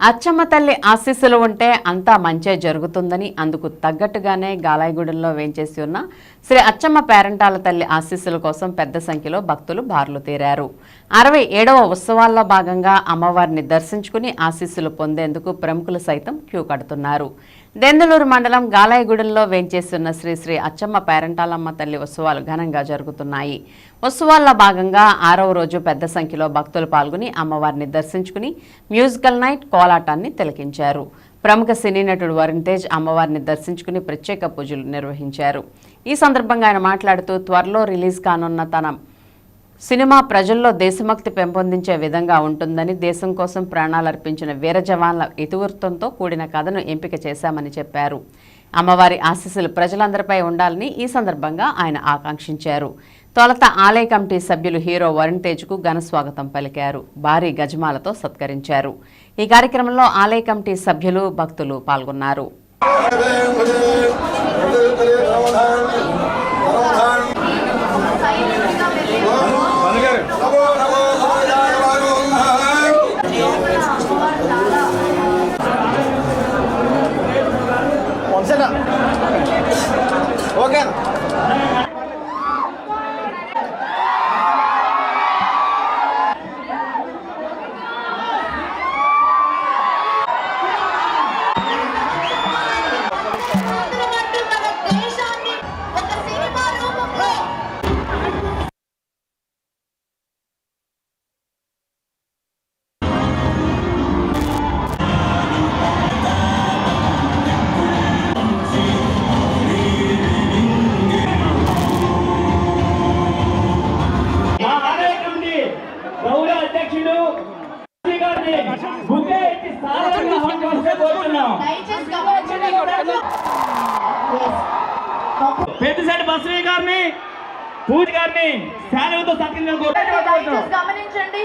అచ్చమ్మ తల్లి ఆశీస్సులు ఉంటే అంతా మంచే జరుగుతుందని అందుకు తగ్గట్టుగానే గాలాయగూడెంలో వేంచేసి ఉన్న శ్రీ అచ్చమ్మ పేరంటాల తల్లి ఆశీస్సుల కోసం పెద్ద సంఖ్యలో భక్తులు బార్లు తీరారు. అరవై ఏడవ ఉత్సవాల్లో భాగంగా అమ్మవారిని దర్శించుకుని ఆశీస్సులు పొందేందుకు ప్రముఖులు సైతం క్యూ కడుతున్నారు. దెందులూరు మండలం గాలాయగూడెంలో వేంచేస్తున్న శ్రీశ్రీ అచ్చమ్మ పేరంటాలమ్మ తల్లి ఉత్సవాలు ఘనంగా జరుగుతున్నాయి. ఉత్సవాల్లో భాగంగా ఆరవ రోజు పెద్ద సంఖ్యలో భక్తులు పాల్గొని అమ్మవారిని దర్శించుకుని మ్యూజికల్ నైట్ కోలాటాన్ని తిలకించారు. ప్రముఖ సినీ నటుడు వరుణ్ తేజ్ అమ్మవారిని దర్శించుకుని ప్రత్యేక పూజలు నిర్వహించారు. ఈ సందర్భంగా ఆయన మాట్లాడుతూ త్వరలో రిలీజ్ కానున్న తన సినిమా ప్రజల్లో దేశభక్తి పెంపొందించే విధంగా ఉంటుందని దేశం కోసం ప్రాణాలర్పించిన వీర జవాన్ల ఇతివృత్తంతో కూడిన కథను ఎంపిక చేశామని చెప్పారు. అమ్మవారి ఆశీస్సులు ప్రజలందరిపై ఉండాలని ఈ సందర్భంగా ఆయన ఆకాంక్షించారు. తొలత ఆలయ కమిటీ సభ్యులు హీరో వరుణ్ తేజ్కు ఘన స్వాగతం పలికారు. భారీ గజమాలతో సత్కరించారు. ఈ కార్యక్రమంలో ఆలయ కమిటీ సభ్యులు భక్తులు పాల్గొన్నారు. పెద్దిశెట్టి బస్రీ గారిని పూజ గారిని సత్కరించాలని గమనించండి.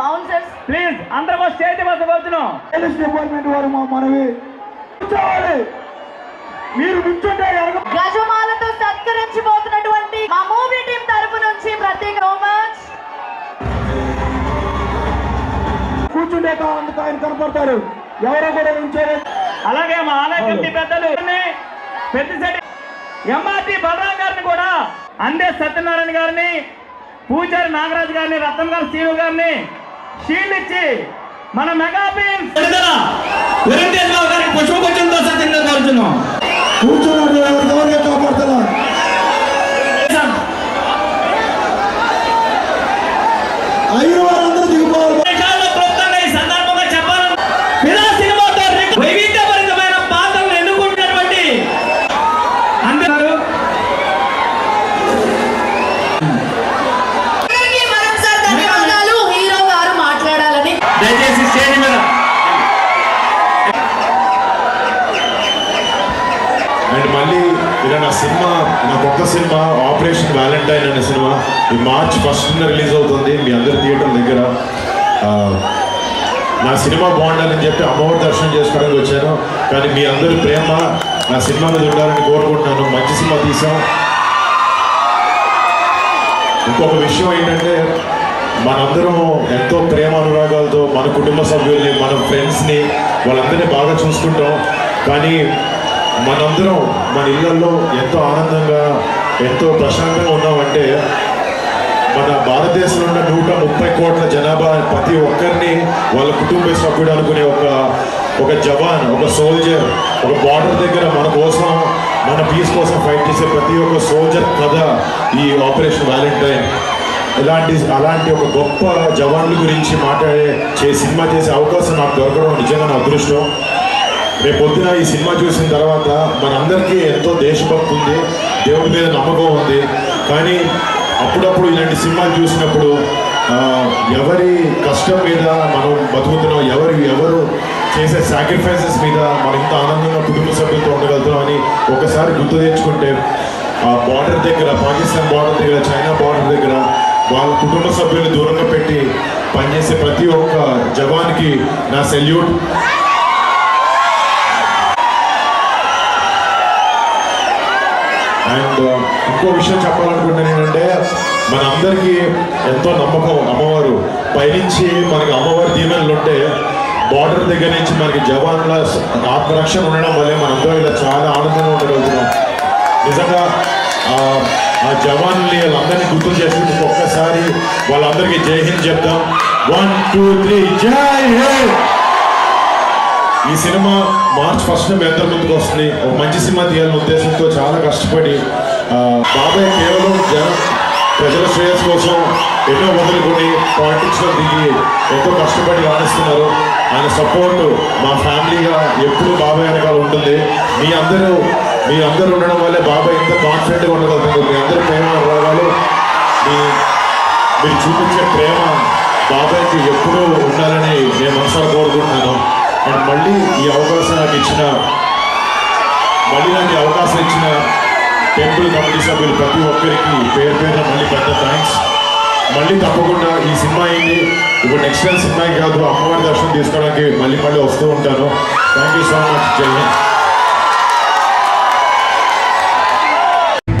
బౌన్సర్స్ ప్లీజ్ అందరూ స్టేజ్ వద్ద కోరుతున్నాం పోలీస్ డిపార్ట్మెంట్ వారు మా మనవి. కూర్చోవాలి. మీరు నుంచుంటే ఎరగ గజమాలతో సత్కరించబోతున్నటువంటి మా మూవీ టీం తరపు నుంచి ప్రత్యేక మచ్ కూర్చుంటే కావాలంటే ఆయన కనపడతారు. ఎవరో కూడా నుంచోరు అలాగే మా ఆలయ కమిటీ పెద్దలు. పెద్దిశెట్టి ఎంఆర్టీ బలరాం గారిని కూడా అందే సత్యనారాయణ గారిని పూజారి నాగరాజు గారిని రత్నం గారి శ్రీను గారిని షీల్డ్ ఇచ్చి మన మెగా గారికి పుష్పగుచ్చంతో సత్యంగా కోరుతున్నాం కూర్చున్నారు ఎవరికి ఎవరికే కాపాడుతున్నారు? అండ్ మళ్ళీ ఇలా నా సినిమా నా కొత్త సినిమా ఆపరేషన్ వ్యాలంటైన్ అనే సినిమా. ఈ మార్చ్ ఫస్ట్ రిలీజ్ అవుతుంది మీ అందరి థియేటర్ దగ్గర. నా సినిమా బాగుండాలని చెప్పి అమ్మవారి దర్శనం చేసుకోవడానికి వచ్చాను. కానీ మీ అందరి ప్రేమ నా సినిమా మీద ఉండాలని కోరుకుంటున్నాను. మంచి సినిమా తీసాం ఇంకొక విషయం ఏంటంటే మనందరం ఎంతో ప్రేమ అనురాగాలతో మన కుటుంబ సభ్యుల్ని మన ఫ్రెండ్స్ని వాళ్ళందరినీ బాగా చూసుకుంటాం. కానీ మనందరం మన ఇళ్ళలో ఎంతో ఆనందంగా ఎంతో ప్రశాంతంగా ఉన్నామంటే మన భారతదేశంలో ఉన్న నూట ముప్పై కోట్ల జనాభా ప్రతి ఒక్కరిని వాళ్ళ కుటుంబ సభ్యుడు అనుకునే ఒక ఒక జవాన్ ఒక సోల్జర్ ఒక బార్డర్ దగ్గర మన కోసం మన పీస్ కోసం ఫైట్ చేసే ప్రతి ఒక్క సోల్జర్ కథ ఈ ఆపరేషన్ వ్యాలంటైన్ ఇలాంటి అలాంటి ఒక గొప్ప జవాన్ల గురించి మాట్లాడే చే సినిమా చేసే అవకాశం నాకు దొరకడం నిజంగా నా అదృష్టం. రేపు పొద్దున ఈ సినిమా చూసిన తర్వాత మనందరికీ ఎంతో దేశభక్తి ఉంది దేవుడి మీద నమ్మకం ఉంది. కానీ అప్పుడప్పుడు ఇలాంటి సినిమాలు చూసినప్పుడు ఎవరి కష్టం మీద మనం బతుకుతున్నాం ఎవరు ఎవరు చేసే సాక్రిఫైసెస్ మీద మనం ఇంత ఆనందంగా కుటుంబ సభ్యులతో ఉండగలుగుతున్నాం అని ఒకసారి గుర్తు తెచ్చుకుంటే ఆ బార్డర్ దగ్గర పాకిస్తాన్ బార్డర్ దగ్గర చైనా బార్డర్ దగ్గర వాళ్ళ కుటుంబ సభ్యుల్ని దూరంగా పెట్టి పనిచేసే ప్రతి ఒక్క జవాన్కి నా సెల్యూట్. అండ్ ఇంకో విషయం చెప్పాలనుకుంటున్నాను ఏంటంటే మనందరికీ ఎంతో నమ్మకం అమ్మవారు. పైనుంచి మనకి అమ్మవారి దీవెనలు ఉంటే బార్డర్ దగ్గర నుంచి మనకి జవాన్ల ఆత్మరక్షణ ఉండడం వల్లే మనందరం ఇలా చాలా ఆనందంగా ఉండగలుగుతున్నాం. నిజంగా ఆ, జవాన్లు వాళ్ళందరినీ గుర్తు చేసి వాళ్ళందరికీ జై హింద్ చెప్తాం వన్ టూ త్రీ జై హింద్! ఈ సినిమా మార్చ్ ఫస్ట్ మీ అందరి ముందుకు వస్తుంది. ఒక మంచి సినిమా తీయాలనే ఉద్దేశంతో చాలా కష్టపడి బాబాయ్ కేవలం జన ప్రజల శ్రేయస్ కోసం ఎన్నో వదులుకొని పాలిటిక్స్లో దిగి ఎంతో కష్టపడి రాణిస్తున్నారు. ఆయన సపోర్ట్ మా ఫ్యామిలీగా ఎప్పుడు బాబాయ్ వెనకాల ఉంటుంది. మీ అందరూ మీ అందరూ ఉండడం వల్లే బాబాయ్ ఎంత కాన్ఫిడెంట్గా ఉండగలుగుతుంది మీ అందరూ ప్రేమ రాగాలు మీ మీరు చూపించే ప్రేమ బాబాయ్కి ఎప్పుడూ ఉండాలని నేను మనసారి కోరుకుంటున్నాను. అండ్ మళ్ళీ ఈ అవకాశం నాకు ఇచ్చిన మళ్ళీ నాకు ఈ అవకాశం ఇచ్చిన టెంపుల్ కమిటీ సభ్యులు ప్రతి ఒక్కరికి పేరు పేరున మళ్ళీ పెద్ద థ్యాంక్స్. మళ్ళీ తప్పకుండా ఈ సినిమా అయింది ఇప్పుడు నెక్స్ట్ టైం సినిమాకి కాదు అమ్మవారి దర్శనం తీసుకోవడానికి మళ్ళీ మళ్ళీ వస్తూ ఉంటాను. థ్యాంక్ యూ సో మచ్ జై